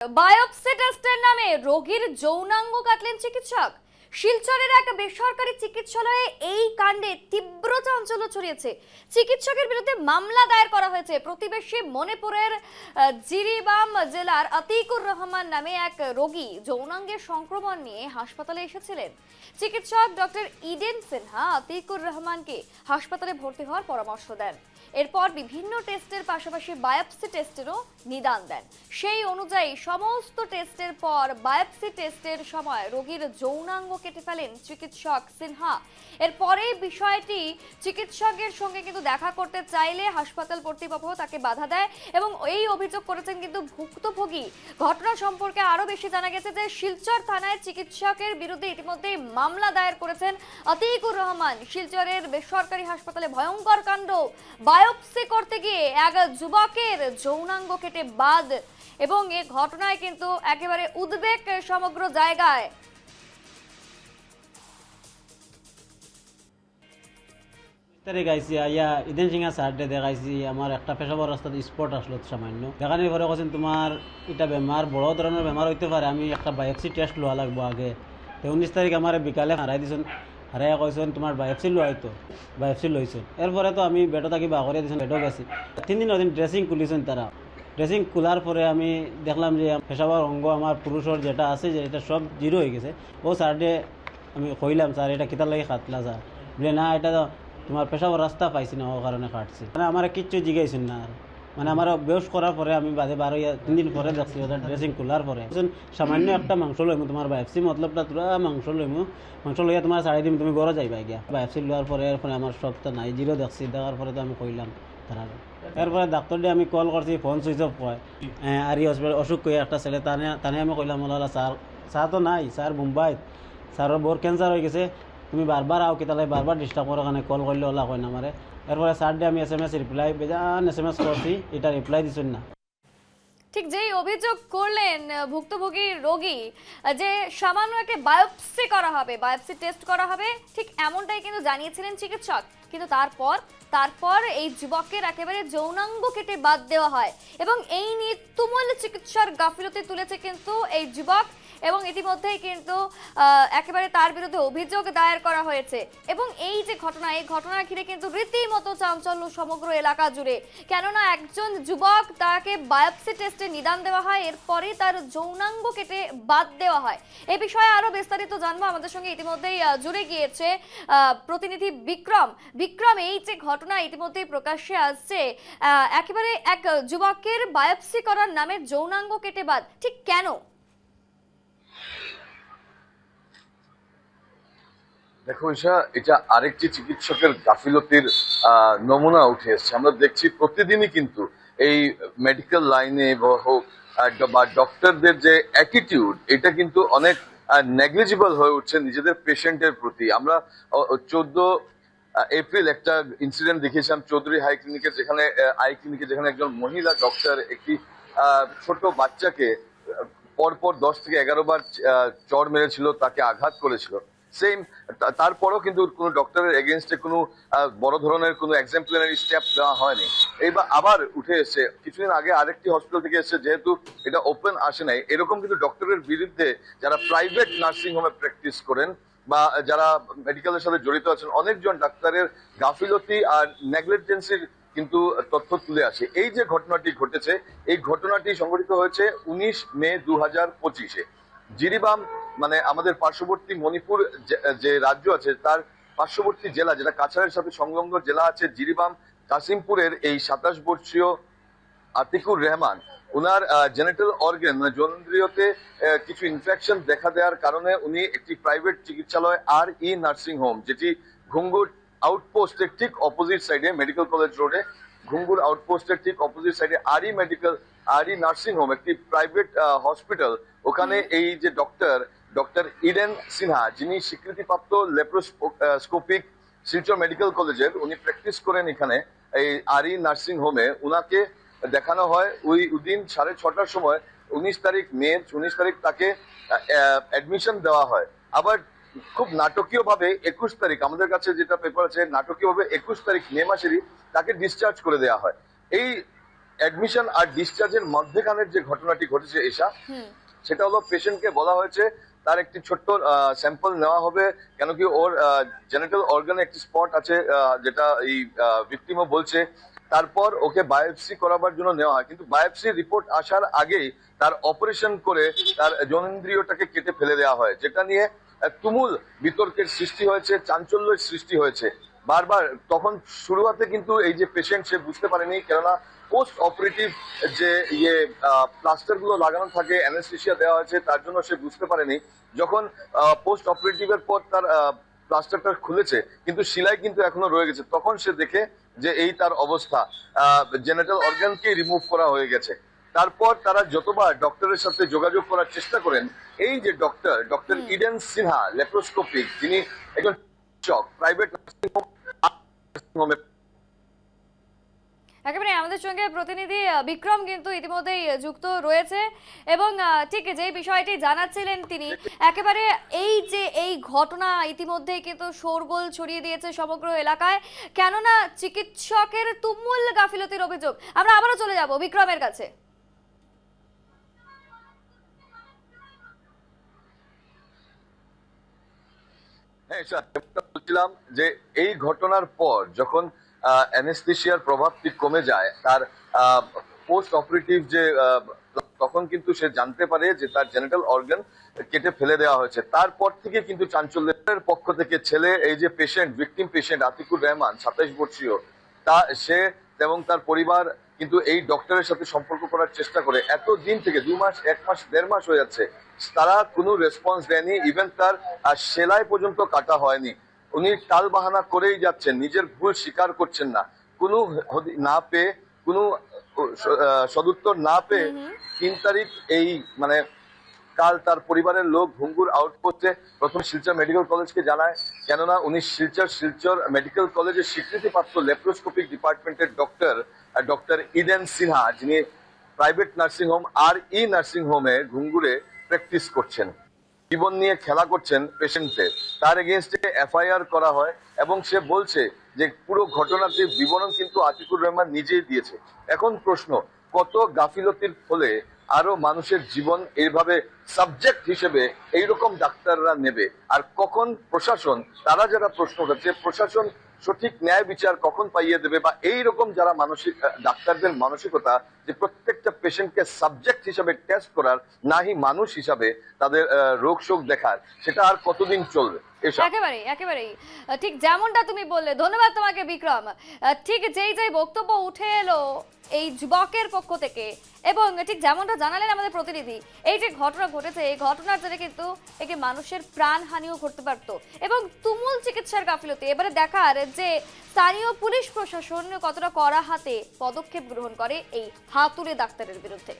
Biopsy টেস্টের নামে রোগীর যৌনাঙ্গ কাটলেন চিকিৎসক। শিলচরের এক বেসরকারি চিকিৎসালয়ে এই কাণ্ডে তীব্র চাঞ্চল্য ছড়িয়েছে। চিকিৎসকের বিরুদ্ধে মামলা দায়ের করা হয়েছে। প্রতিবেশী মণিপুরের জিরিবাম জেলার আতিকুর রহমান নামে এক রোগী যৌনাঙ্গের সংক্রমণ নিয়ে হাসপাতালে এসেছিলেন। চিকিৎসক ডক্টর ইডেন সিনহা আতিকুর রহমানকে হাসপাতালে ভর্তি হওয়ার পরামর্শ দেন। এরপর বিভিন্ন টেস্টের পাশাপাশি বায়োপসি টেস্টেরও নিদান দেন। সেই অনুযায়ী সমস্ত টেস্টের পর বায়োপসি টেস্টের সময় রোগীর যৌনাঙ্গ কেটে ফেলেন চিকিৎসক সিনহা। এরপরে বিষয়টি চিকিৎসকের সঙ্গে কিন্তু দেখা করতে চাইলে হাসপাতাল কর্তৃপক্ষ তাকে বাধা দেয় এবং এই অভিযোগ করেছেন কিন্তু ভুক্তভোগী। ঘটনা সম্পর্কে আরও বেশি জানা গেছে যে শিলচর থানায় চিকিৎসকের বিরুদ্ধে ইতিমধ্যেই মামলা দায়ের করেছেন আতিকুর রহমান। শিলচরের বেসরকারি হাসপাতালে ভয়ঙ্কর কাণ্ড। বায়োপসি করতে গিয়ে এক যুবকের যৌনাঙ্গ কেটে বাদ এবং এ ঘটনায় কিন্তু একেবারে উদ্বেগ সমগ্র জায়গায়। আইয়া ইদেন সিংহা দেখাইছি, আমার একটা পেশাবর রাস্তাতে স্পট আসলো সামান্য। দেখানোর পরে কৈছেন তোমার এটা বেমার, বড় ধরনের বেমার হইতে পারে, আমি একটা বায়োপসি টেস্ট লওয়া লাগবো আগে। তো উনিশ তারিখ আমার বিকালে হারাই দিছেন। হারাই কইছেন তোমার বায়োপসি লোৱা হয়তো বায়োপসি লইছেন এরপরে তো আমি বেডো থাকি বা করে দিয়েছেন বেডো গেছি তিন দিন ওদিন ড্রেসিং খুলিছেন তারা ড্রেসিং খোলার পরে আমি দেখলাম যে পেশাবার অঙ্গ আমার পুরুষের যেটা আছে, যে এটা সব জিরো হয়ে গেছে। ও সারডে আমি কইলাম স্যার এটা কিতার লাগে খাতলা স্যার বলে, না, এটা তোমার পেশাবার রাস্তা পাইছি না ও কারণে কাটছি। মানে আমার কিচ্ছু জিগাইছেন না আর মানে আমার বেউস করার পরে আমি বাদে বারো তিন দিন পরে দেখছি ওদের ড্রেসিং খোলার পরে। সামান্য একটা মাংস লইমু তোমার বায়োপসি মতলবটা তোরা মাংস লইমু। মাংস লইয়া তোমার চারি দিন তুমি ঘরে যাইবা গিয়া। বায়োপসি লোৱাৰ পরে এরপরে আমার সবটা নাই, জিরো দেখছি। দেখার পরে তো আমি কইলাম, তারা এরপরে ডাক্তার দিয়ে আমি কল করছি ফোন সুইচ অফ কয় আর হসপিটাল অসুখ কই একটা ছেলে, তানে তানে আমি কইলাম, ওলা স্যার স্যার তো নাই, স্যার মুম্বাইত। স্যারের বোর ক্যান্সার হয়ে গেছে তুমি বারবার আও কেতালে বারবার ডিস্টার্ব করার কারণে কল করলে ওলা কয় না আমারে এরপরে স্যার দিয়ে আমি এস এম এস রিপ্লাই বেজান এস এম এস করছি এটা রিপ্লাই দিছেন না। ঠিক যেই অভিযোগ করলেন ভুক্তভোগী রোগী যে সামান্য একটা বায়োপসি করা হবে, বায়োপসি টেস্ট করা হবে, ঠিক এমনটাই কিন্তু জানিয়েছিলেন চিকিৎসক। কিন্তু তারপর তারপর এই যুবকের একেবারে যৌনাঙ্গ কেটে বাদ দেওয়া হয়। এবং এই নিয়ে তুমুল চিকিৎসার গাফিলতি তুলেছে কিন্তু এই যুবক। এবং ইতিমধ্যেই কিন্তু একেবারে তার বিরুদ্ধে অভিযোগ দায়ের করা হয়েছে। এবং এই যে ঘটনা, এই ঘটনা ঘিরে কিন্তু রীতিমতো চাঞ্চল্য সমগ্র এলাকা জুড়ে। কেননা একজন যুবক তাকে বায়োপসি টেস্টে নিদান দেওয়া হয়, এরপরে তার যৌনাঙ্গ কেটে বাদ দেওয়া হয়। এ বিষয়ে আরও বিস্তারিত জানব। আমাদের সঙ্গে ইতিমধ্যেই জুড়ে গিয়েছে প্রতিনিধি বিক্রম। বিক্রম, এই যে ঘটনা ইতিমধ্যেই প্রকাশ্যে আসছে একেবারে এক যুবকের বায়োপসি করার নামে যৌনাঙ্গ কেটে বাদ। ঠিক কেন? দেখো ঈশা, এটা আরেকটি চিকিৎসকের গাফিলতির নমুনা উঠে এসছে। আমরা দেখছি প্রতিদিনই কিন্তু এই মেডিকেল লাইনে হোক বা ডক্টরদের যে অ্যাটিটিউড এটা কিন্তু অনেক নেগলিজিবল হয়ে উঠছে নিজেদের পেশেন্টের প্রতি। আমরা চোদ্দ এপ্রিল একটা ইনসিডেন্ট দেখিয়েছিলাম, চৌধুরী হাই ক্লিনিকে যেখানে আই ক্লিনিকে যেখানে একজন মহিলা ডক্টর একটি ছোট বাচ্চাকে পরপর দশ থেকে এগারো বার চড় মেরেছিল, তাকে আঘাত করেছিল। সেম তারপরও কিন্তু কোনো ডক্টরের এগেনস্টে কোনো বড় ধরনের কোনো এক্সাম্পলারি স্টেপ দেওয়া হয়নি। এইবার আবার উঠে এসে কিছুদিন আগে আরেকটি হসপিটাল থেকে এসে যেহেতু এটা ওপেন আসে নাই, এরকম কিন্তু ডক্টরের বিরুদ্ধে যারা প্রাইভেট নার্সিং হোমে প্র্যাকটিস করেন বা যারা মেডিকেলের সাথে জড়িত আছেন, অনেকজন ডাক্তারের গাফিলতি আর নেগলেজেন্সির কিন্তু তথ্য তুলে আসে। এই যে ঘটনাটি ঘটেছে, এই ঘটনাটি সংঘটিত হয়েছে উনিশ মে দু হাজার পঁচিশে। জিরিবাম মানে আমাদের পার্শ্ববর্তী মণিপুর যে- রাজ্য আছে তার পার্শ্ববর্তী জেলা যেটা কাছাড়ের সাথে সংলগ্ন জেলা আছে জিরিবাম কাসিমপুরের এই সাতাশ বর্ষীয় আতিকুর রহমান ওনার জেনেটাল অর্গেন যৌনেন্দ্রিয়তে আহ, কিছু ইনফেকশন দেখা দেওয়ার কারণে উনি একটি প্রাইভেট চিকিৎসালয় আর ই নার্সিং হোম যেটি ঘুঙ্গুর আউটপোস্টের ঠিক অপোজিট সাইডে মেডিকেল কলেজ রোডে ঘুঙ্গুর আউটপোস্টের ঠিক অপোজিট সাইডে R E medical R E nursing home একটি প্রাইভেট হসপিটাল ওখানে এই যে ডক্টর ডক্টর ইডেন সিনহা যিনি স্বীকৃতিপ্রাপ্ত লেপ্রোস্কোপিক শিলচর মেডিকেল কলেজের উনি প্র্যাকটিস করেন এখানে এই আরই নার্সিং হোমে। উনাকে দেখানো হয় ওই দিন সাড়ে ছটার সময় উনিশ তারিখ মে উনিশ তারিখ তাকে অ্যাডমিশন দেওয়া হয়। আবার খুব নাটকীয় ভাবে একুশ তারিখ আমাদের কাছে যেটা পেপার আছে নাটকীয় ভাবে একুশ তারিখ মে মাসেরই তাকে ডিসচার্জ করে দেওয়া হয়। এই অ্যাডমিশন আর ডিসচার্জের মধ্যেখানের যে ঘটনাটি ঘটেছে এসা সেটা হলো পেশেন্টকে বলা হয়েছে তার একটি ছোট্ট স্যাম্পল নেওয়া হবে। কেন কি ওর জেনেটাল অর্গানে একটি স্পট আছে যেটা এই ভিক্টিমও বলছে। তারপর ওকে বায়োপসি করাবার জন্য নেওয়া হয়। কিন্তু বায়োপসি রিপোর্ট আসার আগেই তার অপারেশন করে তার জনেন্দ্রিয়টাকে কেটে ফেলে দেওয়া হয়, যেটা নিয়ে তুমুল বিতর্কের সৃষ্টি হয়েছে, চাঞ্চল্যের সৃষ্টি হয়েছে। বারবার, তখন শুরুয়াতে কিন্তু এই যে পেশেন্ট সে বুঝতে পারেনি, কেননা পোস্ট অপারেটিভ যে ইয়ে প্লাস্টারগুলো লাগানো থাকে অ্যানেস্থেশিয়া দেওয়া হয়েছে তার জন্য সে বুঝতে পারেনি। যখন পোস্ট অপারেটিভের পর তার প্লাস্টারটা খুলেছে কিন্তু সিলাই কিন্তু এখনও রয়ে গেছে। তখন সে দেখে যে এই তার অবস্থা। জেনেটাল অর্গানকে রিমুভ করা হয়ে গেছে। তারপর তারা যতবার ডক্টরের সাথে যোগাযোগ করার চেষ্টা করেন এই যে doctor doctor Eden Sinha laparoscopic যিনি একজন প্রাইভেট হোমে একেবারে আমাদের সঙ্গে প্রতিনিধি বিক্রম কিন্তু ইতিমধ্যেই যুক্ত রয়েছে এবং ঠিক যে বিষয়টি জানাচ্ছিলেন তিনি, একেবারে এই যে এই ঘটনা ইতিমধ্যেই কিন্তু শোরগোল ছড়িয়ে দিয়েছে সমগ্র এলাকায়, কেননা চিকিৎসকের তুমুল গাফিলতির অভিযোগ। আমরা আবারও চলে যাব বিক্রমের কাছে। হ্যাঁ বলছিলাম যে এই ঘটনার পর যখন অ্যানেস্থেশিয়ার প্রভাবটি কমে যায়। তার পোস্ট অপারেটিভ যে তখন কিন্তু সে জানতে পারে যে তার জেনেটাল অর্গান কেটে ফেলে দেওয়া হয়েছে। তারপর থেকে কিন্তু চাঞ্চল্যের পক্ষ থেকে ছেলে, এই যে patient victim patient Atikur Rahman, সাতাইশ বর্ষীয় তা, সে এবং তার পরিবার কিন্তু এই ডক্টরের সাথে সম্পর্ক করার চেষ্টা করে। এত দিন থেকে দু মাস, এক মাস, দেড় মাস হয়ে যাচ্ছে, তারা কোনো রেসপন্স দেয়নি। ইভেন তার সেলাই পর্যন্ত কাটা হয়নি। উনি টাল বাহানা করেই যাচ্ছেন নিজের ভুল স্বীকার করছেন না। কোনো না পেয়ে কোনো সদুত্তর না পেয়ে তিন তারিখ এই মানে কাল তার পরিবারের লোক ভঙ্গুর আউটপোস্টে প্রথম শিলচর মেডিকেল কলেজকে জানায়। কেননা উনি শিলচর শিলচর মেডিকেল কলেজের স্বীকৃতিপ্রাপ্ত লেপ্রোস্কোপিক ডিপার্টমেন্টের ডক্টর ডক্টর ইডেন সিনহা যিনি private nursing home R E nursing হোমে ঘুঙ্গুরে প্র্যাকটিস করছেন। জীবন নিয়ে খেলা করছেন পেশেন্টদের তার এগেনস্টে এফআইআর করা হয় এবং সে বলছে যে পুরো ঘটনাটির বিবরণ কিন্তু আতিকুর রহমান নিজেই দিয়েছে। এখন প্রশ্ন, কত গাফিলতির ফলে আরও মানুষের জীবন এইভাবে সাবজেক্ট হিসেবে এইরকম ডাক্তাররা নেবে? আর কখন প্রশাসন, তারা যারা প্রশ্ন করছে, প্রশাসন সঠিক ন্যায় বিচার কখন পাইয়ে দেবে বা এই রকম যারা মানসিক ডাক্তারদের মানসিকতা যে প্রত্যেকটা পেশেন্টকে সাবজেক্ট হিসাবে টেস্ট করার নাহি মানুষ হিসাবে তাদের রোগ শোক দেখার, সেটা আর কতদিন চলবে? এসব একেবারেই ঠিক যেমনটা তুমি বললে, ধন্যবাদ তোমাকে, বিক্রম। ঠিক যেই যেই বক্তব্য উঠে এলো এই যুবকের পক্ষ থেকে, এবং ঠিক যেমনটা জানালেন আমাদের প্রতিনিধি, এই যে ঘটনা ঘটেছে, এই ঘটনার জন্য কিন্তু একটি মানুষের প্রাণহানিও ঘটতে পারত। এবং তুমুল চিকিৎসার গাফিলতি। এবারে দেখার যে স্থানীয় পুলিশ প্রশাসন কতটা কড়া হাতে পদক্ষেপ গ্রহণ করে এই হাতুড়ে ডাক্তারের বিরুদ্ধে।